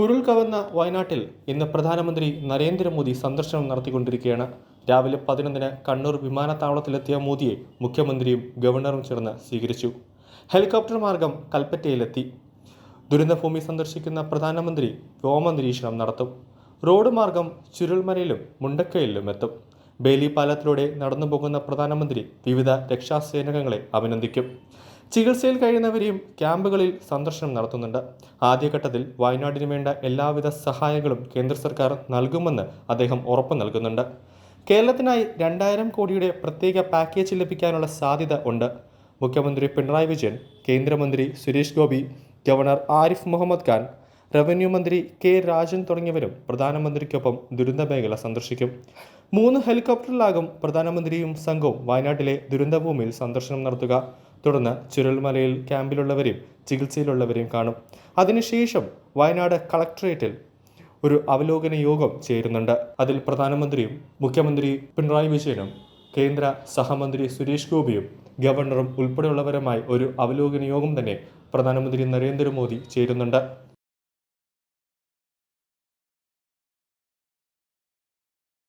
ഉരുൾ വയനാട്ടിൽ ഇന്ന് പ്രധാനമന്ത്രി നരേന്ദ്രമോദി സന്ദർശനം നടത്തിക്കൊണ്ടിരിക്കുകയാണ്. രാവിലെ പതിനൊന്നിന് കണ്ണൂർ വിമാനത്താവളത്തിലെത്തിയ മോദിയെ മുഖ്യമന്ത്രിയും ഗവർണറും ചേർന്ന് സ്വീകരിച്ചു. ഹെലികോപ്റ്റർ മാർഗം കൽപ്പറ്റയിലെത്തി. ദുരന്തഭൂമി സന്ദർശിക്കുന്ന പ്രധാനമന്ത്രി വ്യോമ നിരീക്ഷണം നടത്തും. റോഡ് മാർഗം ചുരുൾമലയിലും മുണ്ടക്കയിലും എത്തും. ബേലി പാലത്തിലൂടെ നടന്നു പോകുന്ന പ്രധാനമന്ത്രി വിവിധ രക്ഷാസേനകങ്ങളെ അഭിനന്ദിക്കും. ചികിത്സയിൽ കഴിയുന്നവരെയും ക്യാമ്പുകളിൽ സന്ദർശനം നടത്തുന്നുണ്ട്. ആദ്യഘട്ടത്തിൽ വയനാടിന് വേണ്ട എല്ലാവിധ സഹായങ്ങളും കേന്ദ്ര സർക്കാർ നൽകുമെന്ന് അദ്ദേഹം ഉറപ്പു നൽകുന്നുണ്ട്. കേരളത്തിനായി രണ്ടായിരം കോടിയുടെ പ്രത്യേക പാക്കേജ് ലഭിക്കാനുള്ള സാധ്യത ഉണ്ട്. മുഖ്യമന്ത്രി പിണറായി വിജയൻ കേന്ദ്രമന്ത്രി സുരേഷ് ഗോപി ഗവർണർ ആരിഫ് മുഹമ്മദ് ഖാൻ റവന്യൂ മന്ത്രി കെ രാജൻ തുടങ്ങിയവരും പ്രധാനമന്ത്രിക്കൊപ്പം ദുരന്ത മേഖല സന്ദർശിക്കും. മൂന്ന് ഹെലികോപ്റ്ററിലാകും പ്രധാനമന്ത്രിയും സംഘവും വയനാട്ടിലെ ദുരന്തഭൂമിയിൽ സന്ദർശനം നടത്തുക. തുടർന്ന് ചുരൽമലയിൽ ക്യാമ്പിലുള്ളവരെയും ചികിത്സയിലുള്ളവരെയും കാണും. അതിനുശേഷം വയനാട് കളക്ട്രേറ്റിൽ ഒരു അവലോകന യോഗം ചേരുന്നുണ്ട്. അതിൽ പ്രധാനമന്ത്രിയും മുഖ്യമന്ത്രി പിണറായി വിജയനും കേന്ദ്ര സഹമന്ത്രി സുരേഷ് ഗോപിയും ഗവർണറും ഉൾപ്പെടെയുള്ളവരുമായി ഒരു അവലോകന യോഗം തന്നെ പ്രധാനമന്ത്രി നരേന്ദ്രമോദി ചേരുന്നുണ്ട്.